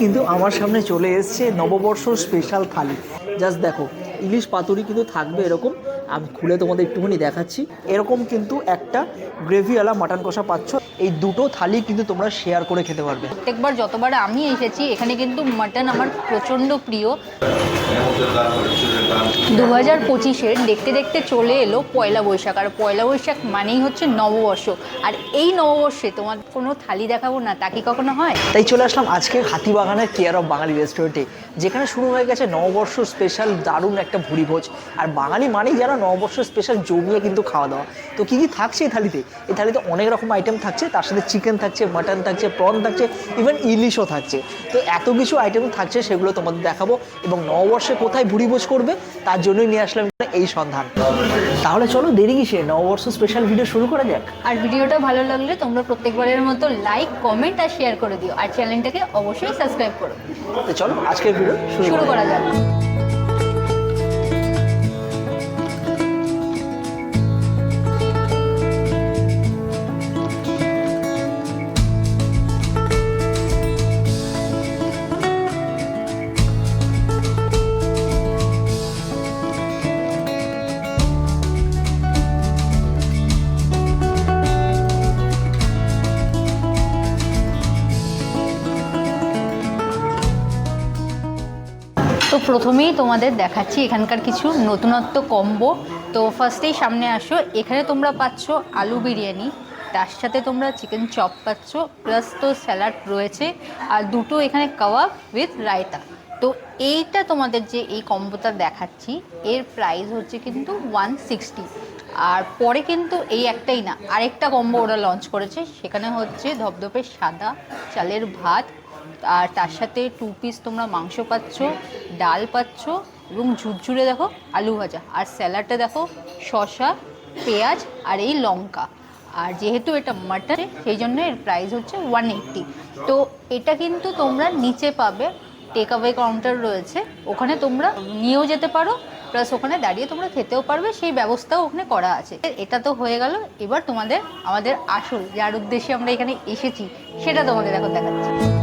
কিন্তু আমার সামনে চলে এসছে নববর্ষ স্পেশাল থালি। জাস্ট দেখো ইলিশ পাতুরি কিন্তু থাকবে এরকম। আমি খুলে তোমাদের একটুখানি দেখাচ্ছি। এরকম কিন্তু একটা গ্রেভিওয়ালা মাটন কষা পাচ্ছ। এই দুটো থালি কিন্তু তোমরা শেয়ার করে খেতে পারবে। প্রত্যেকবার যতবার আমি এসেছি এখানে কিন্তু মাটন আমার প্রচণ্ড প্রিয়। দু হাজার পঁচিশের দেখতে দেখতে চলে এলো পয়লা বৈশাখ। আর পয়লা বৈশাখ মানেই হচ্ছে নববর্ষ। আর এই নববর্ষে তোমার কোনো থালি দেখাবো না তা কি কখনো হয়? তাই চলে আসলাম আজকে হাতিবাগানের কেয়ার অফ বাঙালি রেস্টুরেন্টে যেখানে শুরু হয়ে গেছে নববর্ষ স্পেশাল দারুণ একটা ভুড়ি ভোজ। আর বাঙালি মানেই যারা নববর্ষ স্পেশাল জমিয়ে কিন্তু খাওয়া দাওয়া তো কী কী থাকছে এই থালিতে এই থালিতে অনেক রকম আইটেম থাকছে তার সাথে চিকেন থাকছে মাটন থাকছে প্রন থাকছে ইভেন ইলিশও থাকছে। তো এত কিছু আইটেম থাকছে সেগুলো তোমাদের দেখাবো এবং নববর্ষে কোথায় ভুড়ি ভোজ করবে তার জন্যই নিয়ে আসলাম এই সন্ধান। তাহলে চলো দেরি কিসে নববর্ষ স্পেশাল ভিডিও শুরু করা যাক। আর ভিডিওটা ভালো লাগলে তোমরা প্রত্যেকবারের মতো লাইক কমেন্ট আর শেয়ার করে দিও। আর চ্যানেলটাকে অবশ্যই সাবস্ক্রাইব করো। তো চলো আজকের ভিডিও শুরু করা যাক। প্রথমেই তোমাদের দেখাচ্ছি এখানকার কিছু নতুনত্ব কম্বো। তো ফার্স্টেই সামনে আসো, এখানে তোমরা পাচ্ছ আলু বিরিয়ানি, তার সাথে তোমরা চিকেন চপ পাচ্ছ প্লাস তো স্যালাড রয়েছে, আর দুটো এখানে কাবাব উইথ রায়তা তো এইটা তোমাদের যে এই কম্বোটা দেখাচ্ছি, এর প্রাইস হচ্ছে কিন্তু ওয়ান সিক্সটি আর পরে কিন্তু এই একটাই না, আরেকটা কম্বো ওরা লঞ্চ করেছে, সেখানে হচ্ছে ধপধপে সাদা চালের ভাত আর তার সাথে টু পিস তোমরা মাংস পাচ্ছ, ডাল পাচ্ছ এবং ঝুরঝুরে দেখো আলু ভাজা। আর স্যালাডটা দেখো শসা, পেঁয়াজ আর এই লঙ্কা। আর যেহেতু এটা মাটন সেই জন্য এর প্রাইস হচ্ছে ওয়ান এইট্টি তো এটা কিন্তু তোমরা নিচে পাবে টেক অ্যাওয়ে কাউন্টার রয়েছে। ওখানে তোমরা নিয়েও যেতে পারো প্লাস ওখানে দাঁড়িয়ে তোমরা খেতেও পারবে, সেই ব্যবস্থাও ওখানে করা আছে। এটা তো হয়ে গেল, এবার তোমাদের, আমাদের আসল, যার উদ্দেশ্যে আমরা এখানে এসেছি, সেটা তোমাদের এখন দেখাচ্ছি।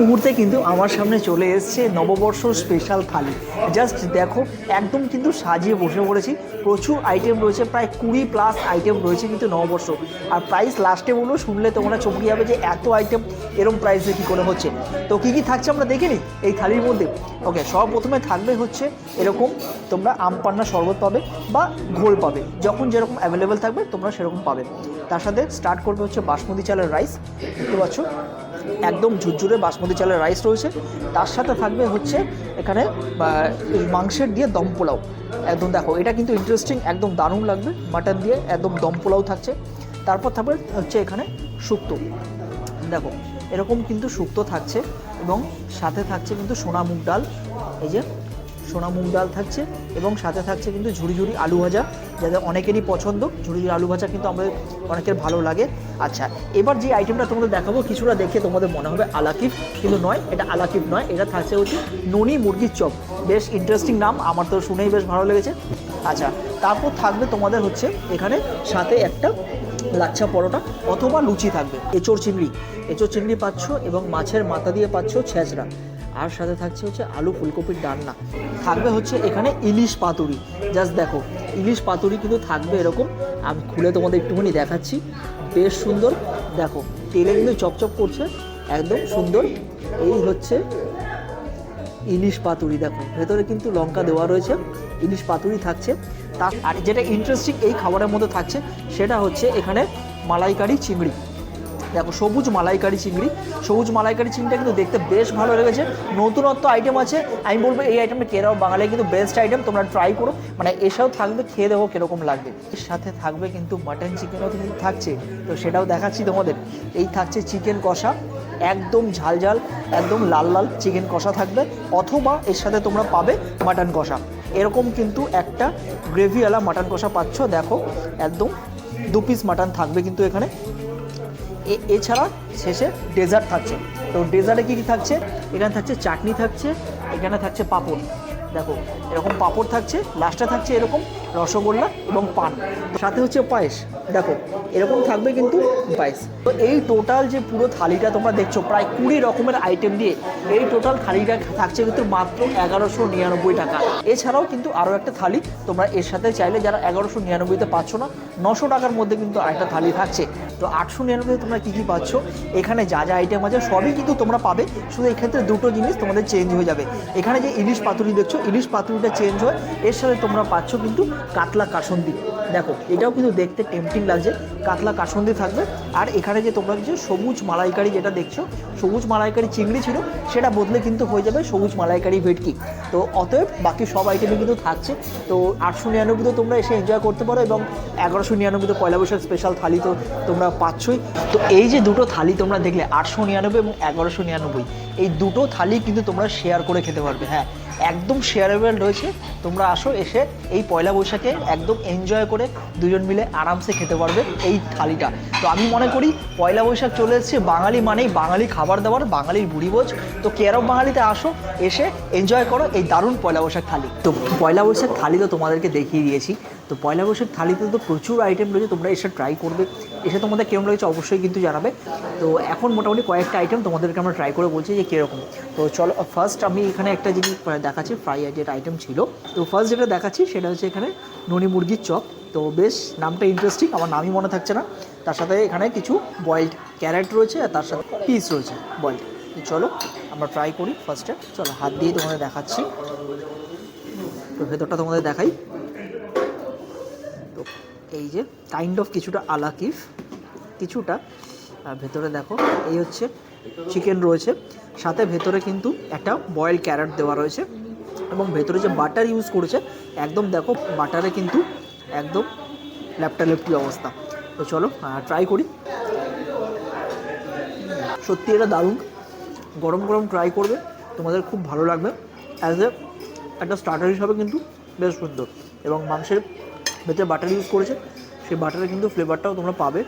মুহূর্তে কিন্তু আমার সামনে চলে এসছে নববর্ষ স্পেশাল থালি। জাস্ট দেখো, একদম কিন্তু সাজিয়ে বসে পড়েছি। প্রচুর আইটেম রয়েছে, প্রায় কুড়ি প্লাস আইটেম রয়েছে কিন্তু নববর্ষ। আর প্রাইস লাস্টে বলব শুনলে তোমরা চমকে যাবে যে এত আইটেম এরম প্রাইসে কী করে হচ্ছে। তো কী কী থাকছে আমরা দেখে নিই এই থালির মধ্যে। ওকে সব প্রথমে থাকবে হচ্ছে এরকম তোমরা আম পান্না শরবত পাবে বা ঘোল পাবে। যখন যেরকম অ্যাভেলেবেল থাকবে, তোমরা সেরকম পাবে। তার সাথে স্টার্ট করবে হচ্ছে বাসমতি চালের রাইস দেখতে পাচ্ছ? একদম ঝুরঝুরে বাসমতি চালের রাইস রয়েছে। তার সাথে থাকবে হচ্ছে এখানে মাংসের দিয়ে দম পোলাও। একদম দেখো, এটা কিন্তু ইন্টারেস্টিং একদম দারুণ লাগবে। মাটন দিয়ে একদম দম পোলাও থাকছে। তারপর থাকবে হচ্ছে এখানে শুক্তো। দেখো, এরকম কিন্তু শুক্তো থাকছে এবং সাথে থাকছে কিন্তু সোনা মুগ ডাল। এই যে সোনা মুগ ডাল থাকছে এবং সাথে থাকছে কিন্তু ঝুড়ি ঝুড়ি আলু ভাজা। যাদের অনেকেরই পছন্দ ঝুড়ি আলু ভাজা কিন্তু আমাদের অনেকের ভালো লাগে। আচ্ছা এবার যে আইটেমটা তোমাদের দেখাবো, কিছুটা দেখে তোমাদের মনে হবে আলাকিফ কিন্তু নয়, এটা আলাকিফ নয়, এটা থাকছে হচ্ছে ননি মুরগির চপ। বেশ ইন্টারেস্টিং নাম, আমার তো শুনেই বেশ ভালো লেগেছে। আচ্ছা তারপর থাকবে তোমাদের হচ্ছে এখানে সাথে একটা লাচ্ছা পরোটা অথবা লুচি থাকবে, এঁচোড় চিংড়ি। এঁচোড় চিংড়ি পাচ্ছ এবং মাছের মাথা দিয়ে পাচ্ছ ছেঁচড়া। আর সাথে থাকছে হচ্ছে আলু ফুলকপির ডালনা। থাকবে হচ্ছে এখানে ইলিশ পাতুরি। জাস্ট দেখো ইলিশ পাতুরি কিন্তু থাকবে এরকম। আমি খুলে তোমাদের একটুখানি দেখাচ্ছি। বেশ সুন্দর। দেখো, তেলে কিন্তু চপচপ করছে। একদম সুন্দর। এই হচ্ছে ইলিশ পাতুরি, দেখো। ভেতরে কিন্তু লঙ্কা দেওয়া রয়েছে। ইলিশ পাতুরি থাকছে। তা আর যেটা ইন্টারেস্টিং এই খাবারের মধ্যে থাকছে, সেটা হচ্ছে এখানে মালাইকারি চিংড়ি। দেখো, সবুজ মালাইকারি চিংড়ি। সবুজ মালাইকারি চিংড়িটা কিন্তু দেখতে বেশ ভালো লেগেছে। নতুনত্ব আইটেম আছে। আমি বলব এই আইটেমটা কেরাও বাঙালি কিন্তু বেস্ট আইটেম তোমরা ট্রাই করো। মানে এসব থাকবে, খেয়ে দেবো কীরকম লাগবে। এর সাথে থাকবে কিন্তু মাটন চিকেনও কিন্তু থাকছে। তো সেটাও দেখাচ্ছি তোমাদের। এই থাকছে চিকেন কষা। একদম ঝাল ঝাল, একদম লাল লাল চিকেন কষা থাকবে। অথবা এর সাথে তোমরা পাবে মাটন কষা। এরকম কিন্তু একটা গ্রেভিওয়ালা মাটন কষা পাচ্ছ। দেখো, একদম দু পিস মাটন থাকবে কিন্তু এখানে। এছাড়া শেষে ডেজার্ট থাকছে। তো ডেজার্টে কী কী থাকছে? এখানে থাকছে চাটনি থাকছে, এখানে থাকছে পাঁপড়। দেখো, এরকম পাঁপড় থাকছে, লাস্টে থাকছে এরকম রসগোল্লা এবং পান। সাথে হচ্ছে পায়েস। দেখো, এরকম থাকবে কিন্তু পায়েস। তো এই টোটাল যে পুরো থালিটা তোমরা দেখছ, প্রায় কুড়ি রকমের আইটেম দিয়ে এই টোটাল থালিটা থাকছে কিন্তু মাত্র এগারোশো নিরানব্বই টাকা। এছাড়াও কিন্তু আরও একটা থালি, তোমরা এর সাথে চাইলে যারা এগারোশো নিরানব্বইতে পাচ্ছ না, নশো টাকার মধ্যে কিন্তু আরেকটা থালি থাকছে। তো আটশো নিরানব্বইতে তোমরা কী কী পাচ্ছ? এখানে যা যা আইটেম আছে, সবই কিন্তু তোমরা পাবে। শুধু এক্ষেত্রে দুটো জিনিস তোমাদের চেঞ্জ হয়ে যাবে। এখানে যে ইলিশ পাতুরি দেখছ, ইলিশ পাতুরিটা চেঞ্জ হয়। এর সাথে তোমরা পাচ্ছ কিন্তু কাতলা কাসন্দি। দেখো, এটাও কিন্তু দেখতে টেম্পটিং লাগছে। কাতলা কাসন্দি থাকবে। আর এখানে যে তোমরা যে সবুজ মালাইকারি যেটা দেখছ, সবুজ মালাইকারি চিংড়ি ছিল, সেটা বদলে কিন্তু হয়ে যাবে সবুজ মালাইকারি ভেটকি। তো অতএব বাকি সব আইটেমই কিন্তু থাকছে। তো আটশো নিরানব্বইতে তোমরা এসে এনজয় করতে পারো এবং এগারোশো নিরানব্বইতে পয়লা বৈশাখ স্পেশাল থালি তো তোমরা পাচ্ছই। তো এই যে দুটো থালি তোমরা দেখলে, আটশো নিরানব্বই এবং এগারোশো নিরানব্বই, এই দুটো থালি কিন্তু তোমরা শেয়ার করে খেতে পারবে। হ্যাঁ একদম শেয়ারেবল রয়েছে তোমরা আসো, এসে এই পয়লা বৈশাখে একদম এনজয় করে দুজন মিলে আরামসে খেতে পারবে এই থালিটা। তো আমি মনে করি, পয়লা বৈশাখ চলে এসেছে বাঙালি মানেই বাঙালি খাবার দাবার, বাঙালির বুড়িবোঝ তো কেরব বাঙালিতে আসো, এসে এনজয় করো এই দারুণ পয়লা বৈশাখ থালি। তো পয়লা বৈশাখ থালি তো তোমাদেরকে দেখিয়ে দিয়েছি। তো পয়লা বৈশাখ থালিতে তো প্রচুর আইটেম রয়েছে, তোমরা এসে ট্রাই করবে। এসে তোমাদের কেমন লেগেছে অবশ্যই কিন্তু জানাবে। তো এখন মোটামুটি কয়েকটা আইটেম তোমাদেরকে আমরা ট্রাই করে বলছি যে কীরকম। তো চলো ফার্স্ট আমি এখানে একটা জিনিস দেখাচ্ছি ফ্রাই যেটা আইটেম ছিল। তো ফার্স্ট যেটা দেখাচ্ছি সেটা হচ্ছে এখানে ননি মুরগির চপ। তো বেশ নামটা ইন্টারেস্টিং আমার নামই মনে থাকছে না। তার সাথে এখানে কিছু বয়েলড ক্যারেট রয়েছে আর তার সাথে পিস রয়েছে বয়েলড চলো, আমরা ট্রাই করি ফার্স্টে চলো, হাত দিয়ে তোমাদের দেখাচ্ছি। তো ভেতরটা তোমাদের দেখাই। এই যে কাইন্ড অফ কিছুটা আলাকিফ, কিছুটা ভেতরে দেখো, এই হচ্ছে চিকেন রয়েছে। সাথে ভেতরে কিন্তু একটা বয়েল ক্যারেট দেওয়া রয়েছে। এবং ভেতরে যে বাটার ইউজ করেছে, একদম দেখো বাটারে কিন্তু একদম ল্যাপটা লেপটি অবস্থা। তো চলো ট্রাই করি। সত্যি এটা দারুণ। গরম গরম ট্রাই করবে, তোমাদের খুব ভালো লাগবে। অ্যাজ এ একটা স্টার্টার হিসাবে কিন্তু বেশ সুন্দর। এবং মাংসের ভেতরে বাটার ইউজ করেছে, সেই বাটারের কিন্তু ফ্লেভারটাও তোমরা পাবে।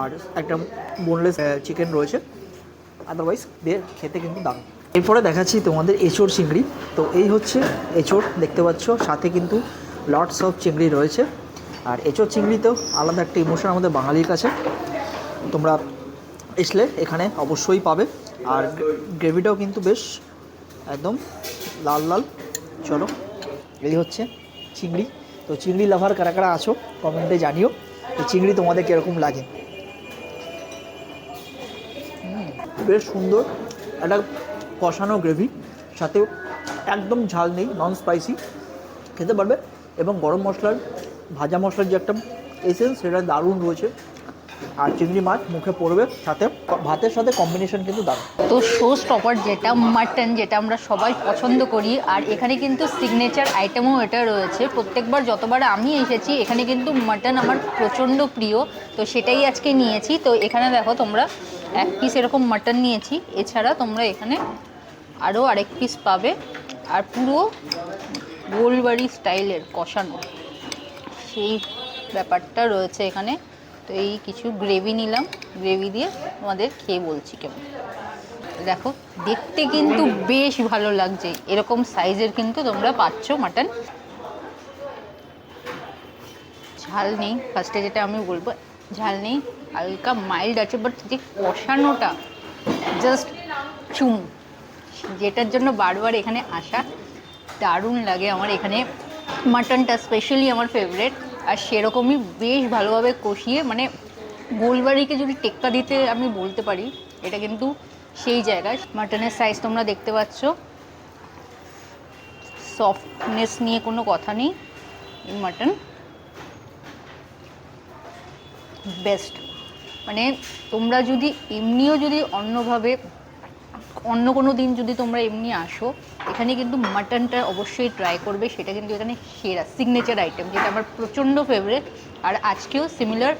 আর একটা বোনলেস চিকেন রয়েছে। আদারওয়াইজ দিয়ে খেতে কিন্তু দারুণ। এরপরে দেখাচ্ছি তোমাদের এঁচোড় চিংড়ি। তো এই হচ্ছে এঁচোড়, দেখতে পাচ্ছ। সাথে কিন্তু লটস অফ চিংড়ি রয়েছে। আর এঁচোড় চিংড়িতেও আলাদা একটা ইমোশন আমাদের বাঙালির কাছে। তোমরা আসলে এখানে অবশ্যই পাবে। আর গ্রেভিটাও কিন্তু বেশ একদম লাল লাল। চলো, এই হচ্ছে চিংড়ি। তো চিংড়ি লাভার কারা কারা আছো কমেন্টে জানিও তো চিংড়ি তোমাদের কীরকম লাগে। বেশ সুন্দর, একটা কষানো গ্রেভি সাথে একদম ঝাল নেই নন স্পাইসি খেতে পারবে। এবং গরম মশলার, ভাজা মশলার যে একটা এসেন্স সেটা দারুণ রয়েছে। আর চিংড়ি মাছ মুখে পড়বে সাথে, ভাতের সাথে কম্বিনেশন কিন্তু দারুণ। তো শো স্টপার যেটা মাটন যেটা আমরা সবাই পছন্দ করি, আর এখানে কিন্তু সিগনেচার আইটেমও এটা রয়েছে। প্রত্যেকবার যতবার আমি এসেছি, এখানে কিন্তু মাটন আমার প্রচণ্ড প্রিয়, তো সেটাই আজকে নিয়েছি। তো এখানে দেখো তোমরা এক পিস এরকম মাটন নিয়েছি, এছাড়া তোমরা এখানে আরও আরেক পিস পাবে। আর পুরো গোলবাড়ি স্টাইলের কষানো, সেই ব্যাপারটা রয়েছে এখানে। তো এই কিছু গ্রেভি নিলাম। গ্রেভি দিয়ে তোমাদের খেয়ে বলছি কেমন। দেখো, দেখতে কিন্তু বেশ ভালো লাগছে। এরকম সাইজের কিন্তু তোমরা পাচ্ছ মাটন ঝাল নেই। ফার্স্টে যেটা আমি বলব, ঝাল নেই, হালকা মাইল্ড আছে বাট যে কষানোটা জাস্ট চুম যেটার জন্য বারবার এখানে আসা দারুণ লাগে। আমার এখানে মাটনটা স্পেশালি আমার ফেভারেট আর সেরকমই বেশ ভালোভাবে কষিয়ে মানে গোলবাড়িকে যদি টেক্কা দিতে আমি বলতে পারি, এটা কিন্তু সেই জায়গায় মাটনের সাইজ তোমরা দেখতে পাচ্ছ। সফটনেস নিয়ে কোনো কথা নেই মাটন। বেস্ট মানে তোমরা যদি এমনিও যদি অন্যভাবে অন্য কোনো দিন যদি তোমরা এমনি আসো, এখানে কিন্তু মাটনটা অবশ্যই ট্রাই করবে। সেটা কিন্তু এখানে সেরা সিগনেচার আইটেম যেটা আমার প্রচণ্ড ফেভারেট আর আজকেও সিমিলার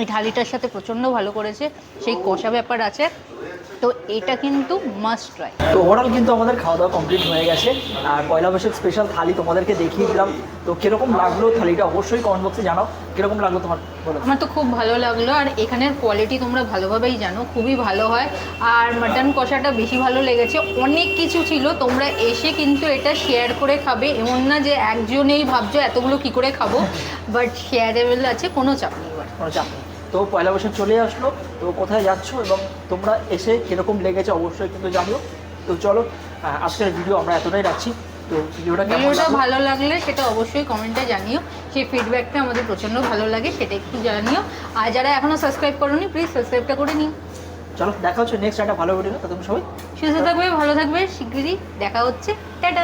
এই থালিটার সাথে প্রচণ্ড ভালো করেছে সেই কষা ব্যাপার আছে। তো এটা কিন্তু মাস্ট ট্রাই তো ওভারঅল কিন্তু আমাদের খাওয়া দাওয়া কমপ্লিট হয়ে গেছে। আর পয়লা বৈশাখ স্পেশাল থালি তোমাদেরকে দেখিয়ে দিলাম। তো কীরকম লাগল থালিটা অবশ্যই কমেন্ট বক্সে জানাও। কীরকম লাগল তোমার আমার তো খুব ভালো লাগল আর এখানের কোয়ালিটি তোমরা ভালোভাবেই জানো খুবই ভালো হয়। আর মাটন কষাটা বেশি ভালো লেগেছে। অনেক কিছু ছিল তোমরা এসে কিন্তু এটা শেয়ার করে খাবে। এমন না যে একজনেই ভাবছ এতগুলো কি করে খাব বাট শেয়ারেবল আছে কোনো চাপ নেই। এবার। কোনো চাপ নেই। তো পয়লা বৈশাখ চলে আসলো তো কোথায় যাচ্ছ এবং তোমরা এসে কীরকম লেগেছে অবশ্যই কিন্তু জানিও। তো চলো আজকের ভিডিও আমরা এতটাই রাখছি। তো ভিডিওটা ভিডিওটা ভালো লাগলে সেটা অবশ্যই কমেন্টে জানিও। সেই ফিডব্যাকটা আমাদের প্রচণ্ড ভালো লাগে সেটা একটু জানিও। আর যারা এখনও সাবস্ক্রাইব করোনি প্লিজ সাবস্ক্রাইবটা করে নিও। চলো দেখা হচ্ছে নেক্সট একটা ভালো ভিডিও তো তুমি সবাই সুস্থ থাকবে ভালো থাকবে শিগগিরই দেখা হচ্ছে। টাটা।